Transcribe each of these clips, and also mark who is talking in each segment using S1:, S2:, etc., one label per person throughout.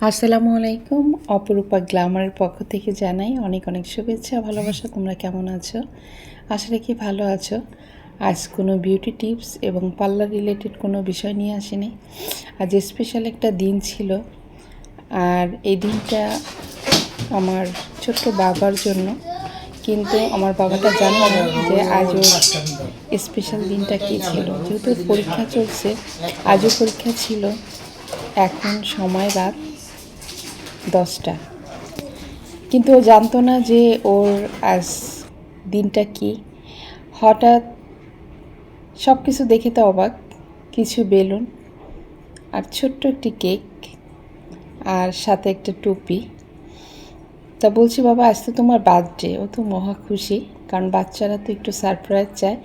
S1: আসসালামু আলাইকুম। অপরূপা গ্ল্যামারের পক্ষ থেকে জানাই অনেক অনেক শুভেচ্ছা, ভালোবাসা। তোমরা কেমন আছো? আশা রাখি ভালো আছো। আজ কোনো বিউটি টিপস এবং পার্লার রিলেটেড কোনো বিষয় নিয়ে আসেনি। আজ স্পেশাল একটা দিন ছিল। আর এই দিনটা আমার ছোট্ট বাবার জন্য। কিন্তু আমার বাবাটা জানে না যে আজ ওর স্পেশাল দিনটা কী ছিল। যেহেতু পরীক্ষা চলছে, আজও পরীক্ষা ছিল। এখন সময় রাত। দশটা। কিন্তু ও জানতো না যে ওর আজ দিনটা কি। হঠাৎ সব কিছু দেখে তো অবাক, কিছু বেলুন, আর ছোট্ট একটি কেক, আর সাথে একটা টুপি। তা বলছি, বাবা, আজ তো তোমার বার্থডে, ও তো মহা খুশি, কারণ বাচ্চারা তো একটু সারপ্রাইজ চায়।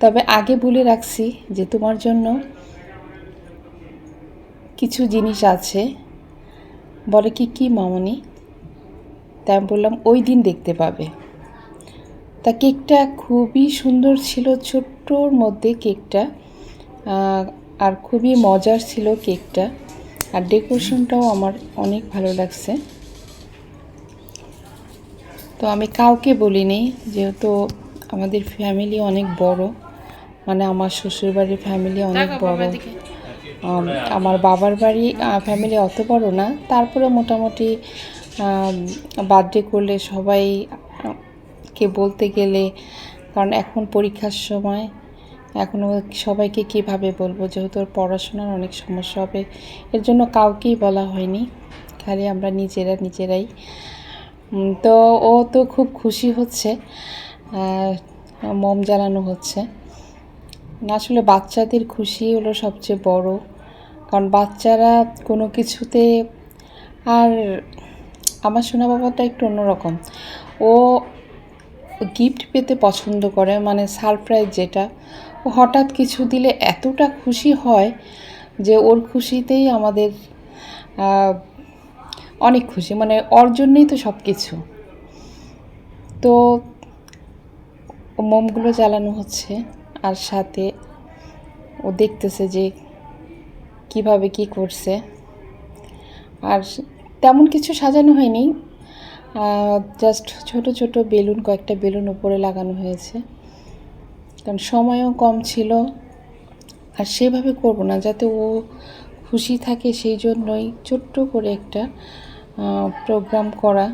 S1: তবে আগে বলে রাখছি যে তোমার জন্য কিছু জিনিস আছে বলে কি কি মামনি? তাই আমি বললাম ওই দিন দেখতে পাবে। তা কেকটা খুবই সুন্দর ছিল ছোট্টর মধ্যে কেকটা আর খুবই মজার ছিল কেকটা আর ডেকোরেশনটাও আমার অনেক ভালো লাগছে। তো আমি কাউকে বলিনি যেহেতু আমাদের ফ্যামিলি অনেক বড় মানে আমার শ্বশুরবাড়ির ফ্যামিলি অনেক বড়। আমার বাবার বাড়ি ফ্যামিলি অত বড় না। তারপরে মোটামুটি বার্থডে করলে সবাই, কে বলতে গেলে, কারণ এখন পরীক্ষার সময়, এখন ও সবাইকে কীভাবে বলব? যেহেতু পড়াশোনার অনেক সমস্যা হবে, এর জন্য কাউকেই বলা হয়নি। খালি আমরা নিজেরা নিজেরাই। তো ও তো খুব খুশি হচ্ছে মম জ্বালানো হচ্ছে। আসলে বাচ্চাদের খুশি হলো সবচেয়ে বড়। কারণ বাচ্চারা কোনো কিছুতে আর আমার সোনা বাবাটা একটু অন্যরকম। ও গিফট পেতে পছন্দ করে মানে সারপ্রাইজ যেটা। ও হঠাৎ কিছু দিলে এতটা খুশি হয় যে ওর খুশিতেই আমাদের অনেক খুশি মানে ওর জন্যই তো সব কিছু তো মোমগুলো জ্বালানো হচ্ছে, আর সাথে ও দেখতেছে যে কীভাবে কি করছে। আর তেমন কিছু সাজানো হয়নি। জাস্ট ছোট ছোট বেলুন, কয়েকটা বেলুন উপরে লাগানো হয়েছে। কারণ সময়ও কম ছিল। আর সেভাবে করব না, যাতে ও খুশি থাকে সেই জন্যই ছোট্ট করে একটা প্রোগ্রাম করা।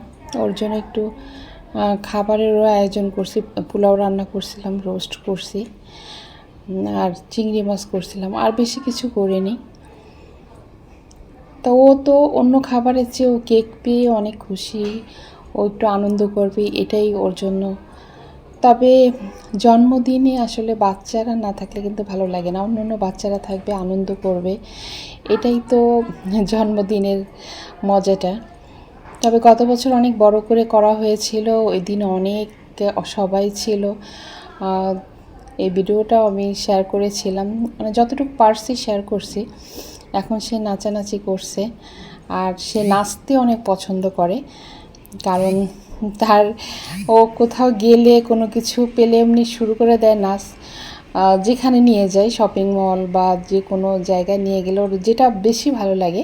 S1: ওর জন্য একটু খাবারেরও আয়োজন করছি, পোলাও রান্না করছিলাম রোস্ট করছি। আর চিংড়ি মাছ করছিলাম, আর বেশি কিছু করিনি। তো ও তো অন্য খাবারের চেয়ে ও কেক পেয়ে অনেক খুশি। ও একটু আনন্দ করবে, এটাই ওর জন্য। তবে জন্মদিনে আসলে বাচ্চারা না থাকলে কিন্তু ভালো লাগে না। অন্য অন্য বাচ্চারা থাকবে, আনন্দ করবে। এটাই তো জন্মদিনের মজাটা। তবে গত বছর অনেক বড় করে করা হয়েছিল, ওই দিন অনেক সবাই ছিল। এই ভিডিওটাও আমি শেয়ার করেছিলাম। মানে যতটুকু পারছি শেয়ার করছি। এখন সে নাচানাচি করছে আর সে নাচতে অনেক পছন্দ করে। কারণ তার ও কোথাও গেলে কোনো কিছু পেলে এমনি শুরু করে দেয় নাচ। যেখানে নিয়ে যায় শপিং মল বা যে কোনো জায়গায় নিয়ে গেলে ওর যেটা বেশি ভালো লাগে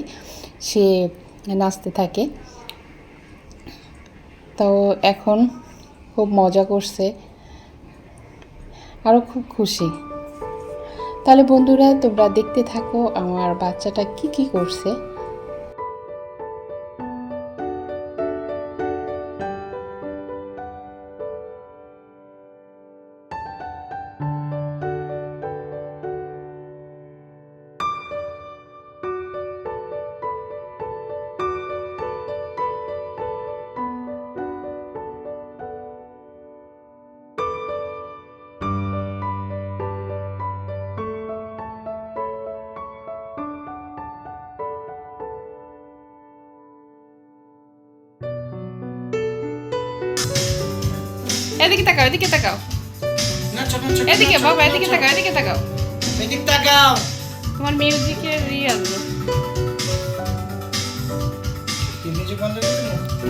S1: সে নাচতে থাকে। তো এখন খুব মজা করছে। আরও খুব খুশি। তাহলে বন্ধুরা তোমরা দেখতে থাকো আমার বাচ্চাটা কি কি করছে।
S2: এদিকে তাকাও এদিকে তাকাও। এদিকে বাবা এদিকে তাকাও এদিকে তাকাও।
S3: এদিক তাকাও।
S2: তোমার মিউজিকের রিয়াল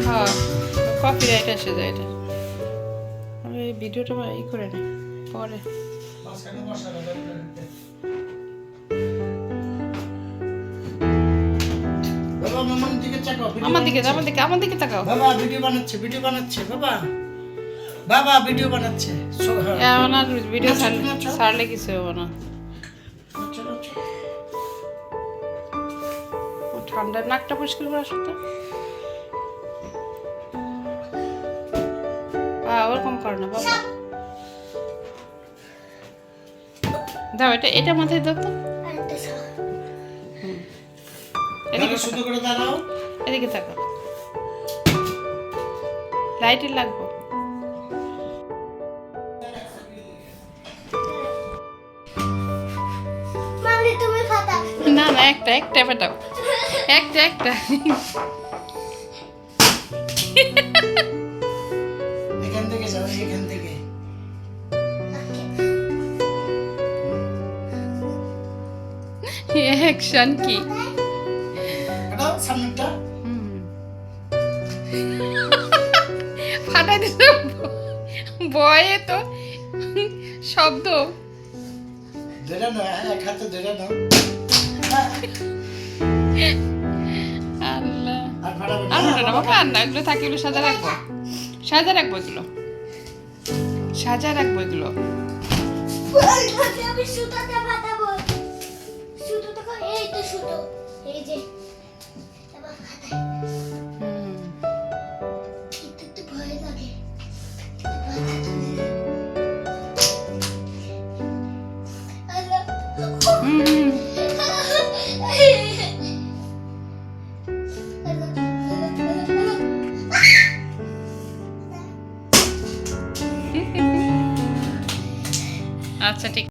S2: হ্যাঁ কপি রাইট আসে যায় এটা। আমি ভিডিওটা ই করে নে পরে। আমার দিকে। আমার দিকে আমার দিকে তাকাও।
S3: বাবা ভিডিও বানাচ্ছে ভিডিও বানাচ্ছে বাবা। বাবা ভিডিও বানাচ্ছে। সো- হ্যাঁ।
S2: ভিডিও ছাড়লে ছাড়লে কিছু হবে না।
S3: নাচো।
S2: ঠান্ডার নাকটা পরিষ্কার করে আসো তো। ওরকম কর না বাবা। দাও এটা এটা মাথায় দাও তো। এদিকে
S3: শুধু করে দাঁড়াও
S2: এদিকে থাকো লাইটের লাগবো। একটা একটা পেটাও একটা একটা।
S3: এখান থেকে যাও এখান থেকে।
S2: অ্যাকশন কি? ফাটাই দিল ভয়ে তো। শব্দ।
S3: ধরে হ্যাঁ, এক হাতে ধরে নাও।
S2: আল্লাহ।
S3: আর
S2: ওটা না বাবা। আর এগুলো থাকে এগুলো সাজা রাখব। সাজা রাখব এগুলো। সাজা রাখব এগুলো।
S4: এই যে।